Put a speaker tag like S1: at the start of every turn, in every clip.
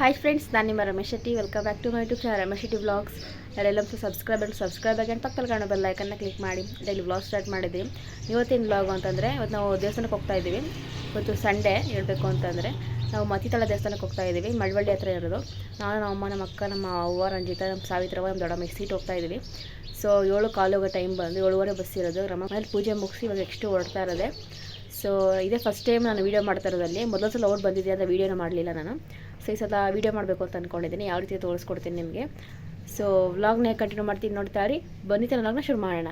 S1: Hi friends ನಾನು ನಿಮ್ಮ Ramesh Shetty welcome back to my YouTube channel Ramesh Shetty vlogs ಯಾರೆಲ್ಲ subscribe ಆಗಿ subscribe ಆಗಿ ಅಂತ ಪಕ್ಕದಲ್ಲಿ ಕಾಣೋ ಬೆಲ್ ಐಕನ್ನ ಕ್ಲಿಕ್ ಮಾಡಿ. ಡೈಲಿ ವ್ಲಾಗ್ ಸ್ಟಾರ್ಟ್ ಮಾಡಿದ್ವಿ ಇವತ್ತಿನ ವ್ಲಾಗ್ ಅಂತಂದರೆ, ಇವತ್ತು ನಾವು ದೇವಸ್ಥಾನಕ್ಕೆ ಹೋಗ್ತಾ ಇದ್ದೀವಿ. ಇವತ್ತು ಸಂಡೇ ಹೇಳಬೇಕು ಅಂತಂದರೆ, ನಾವು ಮತಿತಳ ದೇವಸ್ಥಾನಕ್ಕೆ ಹೋಗ್ತಾ ಇದ್ದೀವಿ. ಮಳವಳ್ಳಿ ಹತ್ರ ಇರೋದು. ನಾನು, ನಮ್ಮ ಅಮ್ಮ, ನಮ್ಮ ಅಕ್ಕ, ನಮ್ಮ ಅವ್ವ, ರಂಜಿತ, ನಮ್ಮ ಸಾವಿತ್ರವ ನಮ್ಮ ದೊಡ್ಡಮ್ಮ ಸೀಟ್ ಹೋಗ್ತಾ ಇದ್ದೀವಿ. ಸೊ ಏಳು ಕಾಲು ಹೋಗೋ ಟೈಮ್ ಬಂದು, ಏಳುವರೆ ಬಸ್ ಇರೋದು. ನಮ್ಮ ಮನೇಲಿ ಪೂಜೆ ಮುಗಿಸಿ ಇವಾಗ ನೆಕ್ಸ್ಟ್ ಹೊರಡ್ತಾ ಇರೋದೆ. ಸೊ ಇದೇ ಫಸ್ಟ್ ಟೈಮ್ ನಾನು ವೀಡಿಯೋ ಮಾಡ್ತಾ ಇರೋದಲ್ಲಿ. ಮೊದಲ ಸಲ ಓಡ್ ಬಂದಿದ್ದೆ ಅಂತ ವೀಡಿಯೋನ ಮಾಡಲಿಲ್ಲ ನಾನು. ಸೊ ಈ ಸಲ ವೀಡಿಯೋ ಮಾಡಬೇಕು ಅಂತ ಅಂದ್ಕೊಂಡಿದ್ದೀನಿ ಯಾವ ರೀತಿ ತೋರಿಸ್ಕೊಡ್ತೀನಿ ನಿಮಗೆ. ಸೊ ವ್ಲಾಗ್ನೇ ಕಂಟಿನ್ಯೂ ಮಾಡ್ತೀನಿ ನೋಡ್ತಾ ರೀ ಬನ್ನಿ ವ್ಲಾಗ್ನ ಶುರು ಮಾಡೋಣ.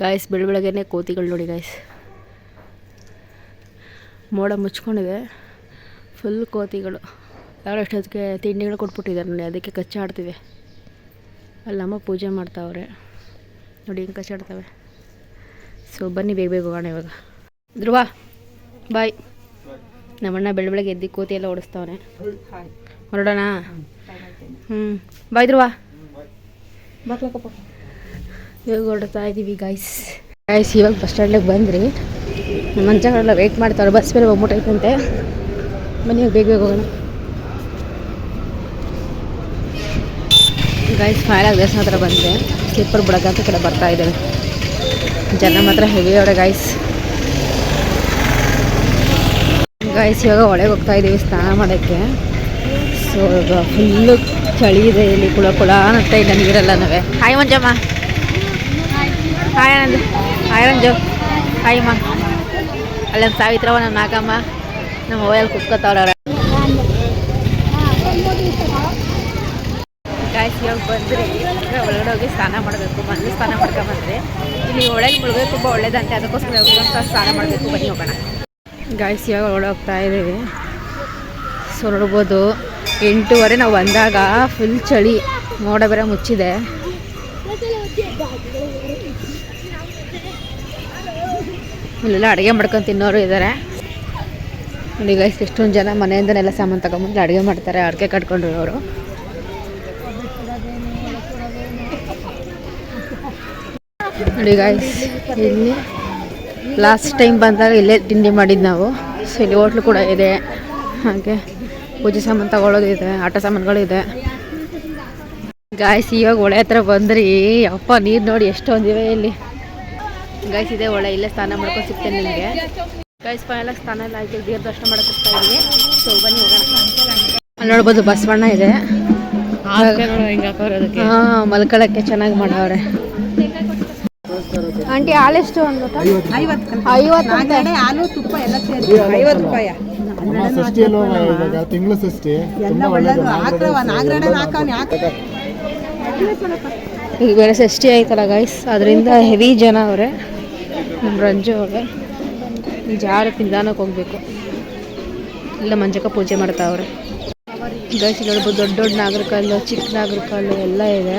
S1: ಗಾಯ್ಸ್ ಬೆಳ ಬೆಳಗ್ಗೆ ಕೋತಿಗಳು ನೋಡಿ ಗಾಯ್ಸ್ ಮೋಡ ಮುಚ್ಕೊಂಡಿದೆ. ಫುಲ್ ಕೋತಿಗಳು. ಯಾರು ಅಷ್ಟೊತ್ತಿಗೆ ತಿಂಡಿಗಳು ಕೊಟ್ಬಿಟ್ಟಿದ್ದಾರೆ ನೋಡಿ, ಅದಕ್ಕೆ ಕಚ್ಚಾಡ್ತಿದೆ ಅಲ್ಲಮ್ಮ ಪೂಜೆ ಮಾಡ್ತಾವ್ರೆ. ನೋಡಿ ಹಿಂಗೆ ಕಚ್ಚಾಡ್ತವೆ ಸೊ ಬನ್ನಿ, ಬೇಗ ಬೇಗ ಹೋಗೋಣ ಇವಾಗ. ಧ್ರುವ ಬಾಯ್ ನಮ್ಮಣ್ಣ ಬೆಳ ಬೆಳಗ್ಗೆ ಎದ್ದು ಕೂತಿ ಎಲ್ಲ ಓಡಿಸ್ತಾವನೆ. ಹೊರಡೋಣ? ಹ್ಞೂ ಬಾಯ್ ಧ್ರುವ ಇವಾಗ ಹೊರಡ್ತಾ ಇದ್ದೀವಿ ಗಾಯ್ಸ್ ಗಾಯ್ಸ್ ಇವಾಗ ಬಸ್ ಸ್ಟ್ಯಾಂಡಿಗೆ ಬಂದ್ರಿ. ಮಂಚಗಳೆಲ್ಲ ವೆಯ್ಟ್ ಮಾಡ್ತಾರೆ ಬಸ್ ಮೇಲೆ ಹೋಗ್ಬಿಟ್ಟೈತಂತೆ ಬನ್ನಿ ಬೇಗ ಬೇಗ ಹೋಗೋಣ. ಗಾಯ್ಸ್ ಫೈಲಾಗಿ ದೇವಸ್ಥಾನ ಹತ್ರ ಬಂದೆ. ಸ್ಲಿಪ್ಪರ್ ಬಿಡಕ್ಕೆ ಅಂತ ಕಡೆ ಬರ್ತಾ ಇದ್ದೇವೆ ಜನ ಮಾತ್ರ ಹೆವಿ ಅವರೆ ಗಾಯ್ಸ್ ಗಾಯ್ಸ್ ಇವಾಗ ಒಳಗೆ ಹೋಗ್ತಾ ಇದ್ದೀವಿ ಸ್ನಾನ ಮಾಡೋಕ್ಕೆ. ಸೊ ಇವಾಗ ಫುಲ್ಲು ಚಳಿ ಇದೆ, ಇಲ್ಲಿ ಕುಳ ಕುಳ ಅನ್ನತ್ತಾ ಇಲ್ಲ ನೀರೆಲ್ಲ ನಾವೇ. Hi Manjamma. Hi Anand. Hi Ranju hi ಅಮ್ಮ ಅಲ್ಲೊಂದು ಸಾವಿತ್ರವ ನಮ್ಮ ನಾಗಮ್ಮ ನಮ್ಮ ಮೊಬೈಲ್ ಕುತ್ಕೋತಾವ್ರ ಗಾಯ್ಸ್ ಇವಾಗ ಬಂದ್ರಿ. ಒಳಗಡೆ ಹೋಗಿ ಸ್ನಾನ ಮಾಡಬೇಕು. ಮೊದಲು ಸ್ನಾನ ಮಾಡ್ಕೊಂಬಂದ್ರೆ ಇಲ್ಲಿ ಒಳಗೆ ಮುಳುಗೋದು ತುಂಬ ಒಳ್ಳೇದಂತೆ. ಅದಕ್ಕೋಸ್ಕರ ಹೋಗಿ ಸ್ನಾನ ಮಾಡಬೇಕು. ಬನ್ನಿ ಹೋಗೋಣ. ಗಾಯ್ಸ್ ಇವಾಗ ಹೊರಡೋಗ್ತಾ ಇದ್ದೀವಿ. ಸೊ ನೋಡ್ಬೋದು. ಎಂಟೂವರೆ, ನಾವು ಬಂದಾಗ ಫುಲ್ ಚಳಿ. ಮೋಡ ಬೇರೆ ಮುಚ್ಚಿದೆ. ಇಲ್ಲೆಲ್ಲ ಅಡುಗೆ ಮಾಡ್ಕೊಂಡು ತಿನ್ನೋರು ಇದ್ದಾರೆ ನೋಡಿ ಗೈಸ್ ಎಷ್ಟೊಂದು ಜನ ಮನೆಯಿಂದನೆಲ್ಲ ಸಾಮಾನು ತಗೊಂಬಂದು ಅಡುಗೆ ಮಾಡ್ತಾರೆ. ಅಡುಗೆ ಕಟ್ಕೊಂಡಿರೋರು. ನೋಡಿ ಗಾಯ್ಸ್ ಇಲ್ಲಿ ಲಾಸ್ಟ್ ಟೈಮ್ ಬಂದಾಗ ಇಲ್ಲೇ ತಿಂಡಿ ಮಾಡಿದ್ದು ನಾವು. ಸೊ ಇಲ್ಲಿ ಹೋಟ್ಲು ಕೂಡ ಇದೆ. ಹಾಗೆ ಪೂಜೆ ಸಾಮಾನು ತಗೊಳ್ಳೋದಿದೆ ಆಟ ಸಾಮಾನುಗಳಿದೆ. ಗಾಯ್ಸ್ ಇವಾಗ ಹೊಳೆ ಹತ್ರ ಬಂದ್ರಿ. ಅಪ್ಪ ನೀರು ನೋಡಿ ಎಷ್ಟೊಂದಿವೆ ಇಲ್ಲಿ. ಗಾಯ್ಸ್ ಇದೆ ಹೊಳೆ. ಇಲ್ಲೇ ಸ್ನಾನ ಮಾಡ್ಕೊಂಡು ಸಿಗ್ತೇನೆ ನಿಮಗೆ. ಗಾಯ್ಸ್ ಎಲ್ಲ ಸ್ನಾನ ಎಲ್ಲ ಆಯ್ತು. ದೇವ್ರ ದರ್ಶನ ಮಾಡಕ್ಕೆ ಇಲ್ಲಿ ಸೊ ಬನ್ನಿ ಹೋಗೋಣ. ನೋಡ್ಬೋದು ಬಸವಣ್ಣ ಇದೆ. ಹಾಂ ಮಲ್ಕೊಳ್ಳೋಕ್ಕೆ ಚೆನ್ನಾಗಿ ಮಾಡವ್ರೆ. ಆಂಟಿ ಹಾಲೆಷ್ಟು ಒಂದು ಐವತ್ತು.
S2: ಹಾಲು ತುಪ್ಪ ಎಲ್ಲ ಸೇರಿ ಐವತ್ತು ರೂಪಾಯಿ.
S3: ಅಮ್ಮ ಷಷ್ಠಿ
S2: ಎಲ್ಲ ಒಳ್ಳೇದು. ಹಾಕ್ರವ ನಾಗರಡೆ ಹಾಕವ್ನ ಯಾಕೆ
S1: ಈಗ ಬೇರೆ ಷಷ್ಠಿ ಆಯ್ತಲ್ಲ ಗೈಸ್ ಅದರಿಂದ ಹೆವಿ ಜನ ಅವರೇ. ನಮ್ಮ ರಂಜು ಅವ್ರೆ. ಈ ಜಾರ ನಿಧಾನಕ್ಕೆ ಹೋಗ್ಬೇಕು. ಇಲ್ಲ ಮಂಜಕ ಪೂಜೆ ಮಾಡ್ತಾವ್ರೆ. ಗೈಸ್ ಇಲ್ಲಿ ನೋಡ್ಬೋದು ದೊಡ್ಡ ದೊಡ್ಡ ನಾಗರಕಲ್ಲು ಚಿಕ್ಕ ನಾಗರಕಲ್ಲು ಎಲ್ಲ ಇದೆ.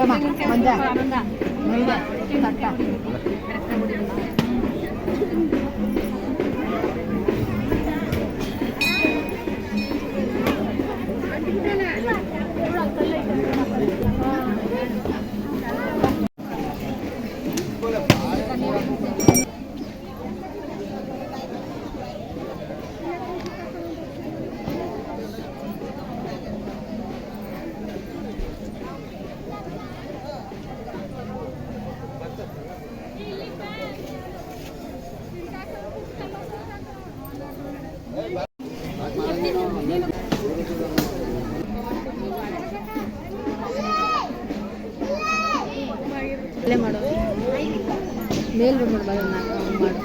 S1: ಹೋಮ ಮಂಜ ಮೈದ ತಟ್ಟ ಇಲ್ಲೇ ಮಾಡು ಮೇಲ್ ಬಂದು ಮಾಡು. ಮಾಡು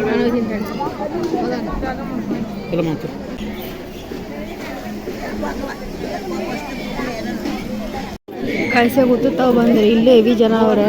S1: ನಾನು ಇದೀನಿ
S3: ಮಾತು
S1: ಬಂದ್ರೆ. ಇಲ್ಲೇ ಹೆವಿ ಜನ ಅವ್ರೆ.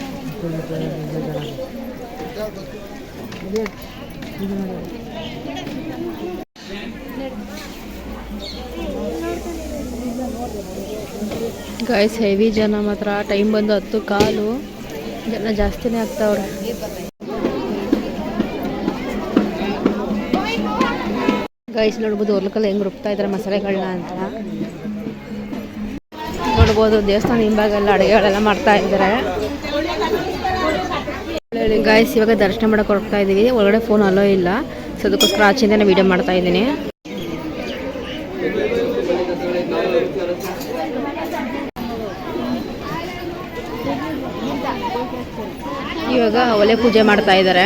S1: ಗಾಯ್ಸ್ ಹೆವಿ ಜನ ಮಾತ್ರ. ಟೈಮ್ ಬಂದು ಹತ್ತು, ಕಾಲು. ಜನ ಜಾಸ್ತಿನೇ ಆಗ್ತಾವ್ರೆ ಗೈಸ್ ನೋಡ್ಬೋದು ಹೊರ್ಲಕಲ್ಲಿ ಹೆಂಗ್ ರುಬ್ತಾ ಇದ್ದಾರೆ ಮಸಾಲೆಗಳನ್ನ ಅಂತ. ನೋಡ್ಬೋದು ದೇವಸ್ಥಾನ ಹಿಂಭಾಗೆಲ್ಲ ಅಡುಗೆಗಳೆಲ್ಲ ಮಾಡ್ತಾ ಇದ್ದಾರೆ ಗಾಯ್ಸ್ ಇವಾಗ ದರ್ಶನ ಮಾಡಕ್ಕೆ ಹೊರಡ್ತಾ ಇದ್ದೀವಿ ಒಳಗಡೆ ಫೋನ್ ಅಲೋ ಇಲ್ಲ. ಸೊ ಅದಕ್ಕೋಸ್ಕರ ಆಚೆಯಿಂದನೇ ವೀಡಿಯೋ ಮಾಡ್ತಾ ಇದ್ದೀನಿ. ಇವಾಗ ಒಲೆ ಪೂಜೆ ಮಾಡ್ತಾ ಇದ್ದಾರೆ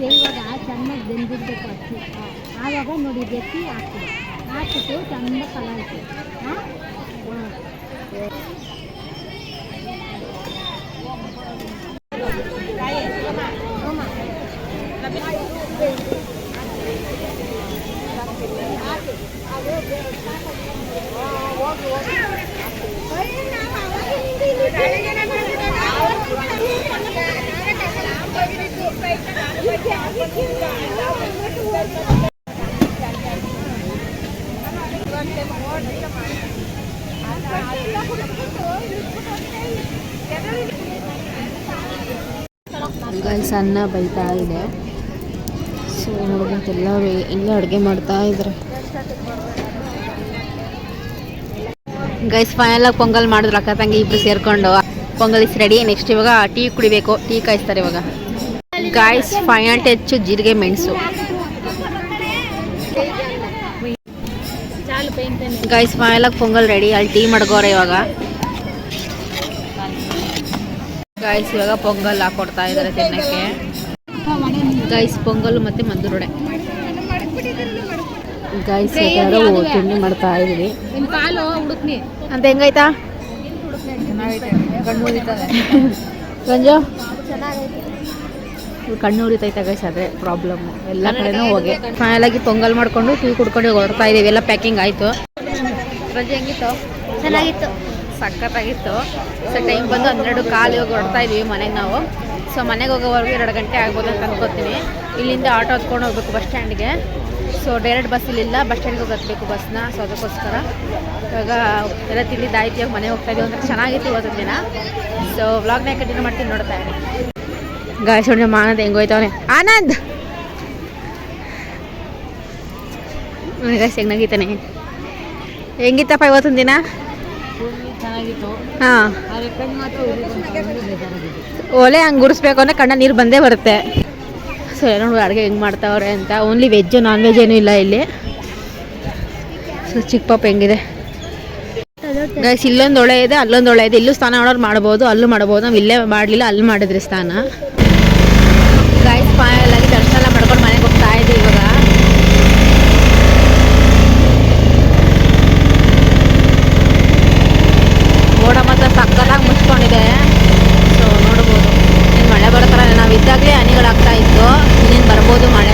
S4: ಅಕ್ಕಿ ಬೇಯುವಾಗ ಚೆನ್ನಾಗಿ ಬೆಂದಿರ್ಬೇಕು ಅಕ್ಕಿ ಆವಾಗ ನೋಡಿ ಬೆತ್ತಿ ಹಾಕ್ತೀವಿ ಹಾಕ್ಬಿಟ್ಟು ಚೆಂದ ಕಲಾಯ್ತು ಹಾಂ
S1: ಗೈಸ್ ಅನ್ನ ಬೈತಾ ಇದೆ. ಸೊ ನೋಡ್ಬೋದು ಎಲ್ಲ ಅಡುಗೆ ಮಾಡ್ತಾ ಇದ್ದಾರೆ. ಗೈಸ್ ಫೈನಲಾಗಿ ಪೊಂಗಲ್ ಮಾಡಿದ್ರು ಅಕ್ಕ ತಂಗಿ ಇಬ್ರು ಸೇರ್ಕೊಂಡು. ಪೊಂಗಲ್ ಇಸ್ ರೆಡಿ ನೆಕ್ಸ್ಟ್ ಇವಾಗ ಟೀ ಕುಡಿಬೇಕು. ಟೀ ಕಾಯಿಸ್ತಾರೆ ಇವಾಗ. ಗಾಯ್ಸ್ ಫೈನಲ್ ಟಚ್ ಜೀರಿಗೆ ಮೆಣಸು. ಗಾಯ್ಸ್ ಫೈನಲ್ ಆಗಿ ಪೊಂಗಲ್ ರೆಡಿ ಅಲ್ಲಿ ಟೀ ಮಾಡ್ಕೋರೆ ಇವಾಗ. ಗಾಯ್ಸ್ ಇವಾಗ ಪೊಂಗಲ್ ಹಾಕೊಡ್ತಾ ಇದಾರೆ ತಿನ್ನಕ್ಕೆ. ಗಾಯ್ಸ್ ಪೊಂಗಲ್ ಮತ್ತೆ ಮದ್ದೂರೊಡೆ ಗಾಯ್ಸ್ ಯಾರು ತಿಂಡಿ ಮಾಡ್ತಾ ಇದೀವಿ ಅಂತ ಹೆಂಗಾಯ್ತಾ? ಗಂಜು ಕಣ್ಣು ಉರಿತೈತೆ ಗೈಸ್ ಅದೇ ಪ್ರಾಬ್ಲಮ್ ಎಲ್ಲ ಕಡೆನೂ ಹೋಗಿ. ಫೈನಲ್ ಆಗಿ ಪೊಂಗಲ್ ಮಾಡ್ಕೊಂಡು ಟೀ ಕುಡ್ಕೊಂಡು ಹೊರಡ್ತಾ ಇದೀವಿ. ಎಲ್ಲ ಪ್ಯಾಕಿಂಗ್ ಆಯ್ತು. ರಜೆ ಹೆಂಗಿತ್ತು?
S4: ಚೆನ್ನಾಗಿತ್ತು.
S1: ಸಖತ್ತಾಗಿತ್ತು. ಸೊ ಟೈಮ್ ಬಂದು ಹನ್ನೆರಡು ಕಾಲು ಇವಾಗ ಹೊಡ್ತಾ ಇದ್ವಿ ಮನೆಗೆ ನಾವು. ಸೊ ಮನೆಗೆ ಹೋಗೋವರೆಗೂ ಎರಡು ಗಂಟೆ ಆಗ್ಬೋದು ಅಂತ ಅನ್ಕೋತೀನಿ. ಇಲ್ಲಿಂದ ಆಟೋ ಹತ್ಕೊಂಡು ಹೋಗ್ಬೇಕು ಬಸ್ ಸ್ಟ್ಯಾಂಡ್ಗೆ. ಸೊ ಡೈರೆಕ್ಟ್ ಬಸ್ ಇಲ್ಲಿಲ್ಲ, ಬಸ್ ಸ್ಟ್ಯಾಂಡ್ಗೆ ಹತ್ಬೇಕು ಬಸ್ನ. ಸೊ ಅದಕ್ಕೋಸ್ಕರ ಇವಾಗ ಎಲ್ಲ ತಿಂದಿದ್ದಾಯ್ತು ಇವಾಗ ಮನೆಗೆ ಹೋಗ್ತಾ ಇದೀವಿ ಅಂದ್ರೆ ಚೆನ್ನಾಗಿತ್ತು ಇವತ್ತಿನ ದಿನ. ಸೊ ವ್ಲಾಗ್ನ ಕಂಟಿನ್ಯೂ ಮಾಡ್ತೀನಿ ನೋಡ್ತಾ ಇದ್ದೀನಿ ಗಾಯ ಸುಣ್ಣ ಆನಂದ್ ಹೆಂಗೋಯ್ತವನೆ ಆನಂದ್! ಗಾಯಸ್ ಹೆಂಗಿತ್ತಪ್ಪ ಇವತ್ತಿನ ದಿನ? ಒಲೆ ಹಂಗೆ ಗುಡಿಸ್ಬೇಕು ಅಂದ್ರೆ ಕಣ್ಣ ನೀರು ಬಂದೇ ಬರುತ್ತೆ. ಸೊ ನೋಡಿ ಅಡುಗೆ ಹೆಂಗೆ ಮಾಡ್ತಾವ್ರೆ ಅಂತ. ಓನ್ಲಿ ವೆಜ್ ನಾನ್ ವೆಜ್ ಏನೂ ಇಲ್ಲ ಇಲ್ಲಿ. ಸೊ ಚಿಕ್ಕ ಪಾಪ ಹೆಂಗಿದೆ. ಇಲ್ಲೊಂದು ಒಳೆ ಇದೆ ಅಲ್ಲೊಂದು ಒಳೆ ಇದೆ. ಇಲ್ಲೂ ಸ್ನಾನ ಮಾಡೋರು ಮಾಡ್ಬೋದು ಅಲ್ಲೂ ಮಾಡ್ಬೋದು. ನಾವು ಇಲ್ಲೇ ಮಾಡಲಿಲ್ಲ ಅಲ್ಲಿ ಮಾಡಿದ್ರಿ ಸ್ಥಾನ ಗೈಸ್ ಪಾಯಲ್ಲಾಗಿ ಆಗಿ ದರ್ಶನ ಮಾಡ್ಕೊಂಡು ಮನೆಗೆ ಹೋಗ್ತಾ ಇದ್ದೀವಿ. ಇದ್ದಾಗಲೇ ಹನಿಗಳಾಗ್ತಾ ಇತ್ತು ಇನ್ನೇನು ಬರ್ಬೋದು ಮಳೆ.